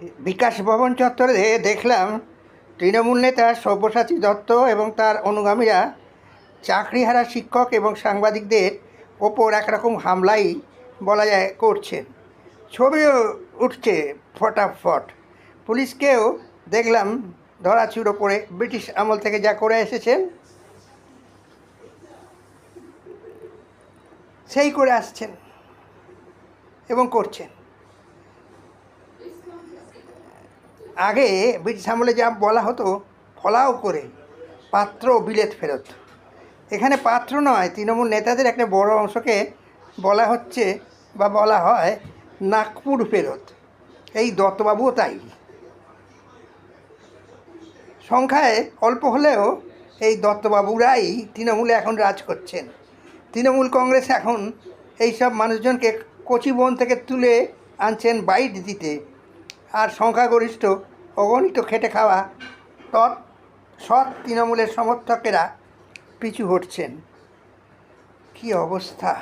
বিকাশ ভবন চত্বরে দেখলাম তৃণমূল নেতা সব্যসাচী দত্ত এবং তার অনুগামীরা চাকরিহারা শিক্ষক এবং সাংবাদিকদের ওপর একরকম হামলাই বলা যায় করছেন ছবিও উঠছে ফটাফট। পুলিশকেও দেখলাম ধরাচুরো করে ব্রিটিশ আমল থেকে যা করে এসেছেন সেই করে আসছেন এবং করছেন। আগে ব্রিটিশ আমলে যা বলা হতো, ফলাও করে, পাত্র বিলেত ফেরত। এখানে পাত্র নয়, তৃণমূল নেতাদের একটা বড় অংশকে বলা হচ্ছে বা বলা হয় নাগপুর ফেরত। এই দত্তবাবুও তাই। সংখ্যায় অল্প হলেও এই দত্তবাবুরাই তৃণমূলে এখন রাজ করছেন। তৃণমূল কংগ্রেস এখন এই সব মানুষজনকে কচিবন থেকে তুলে আনছেন বাইট দিতে। আর সংখ্যাগরিষ্ঠ অগণিত খেটে খাওয়া তৎ সৎ তৃণমূলের সমর্থকেরা পিছু হটছেন। কি অবস্থা?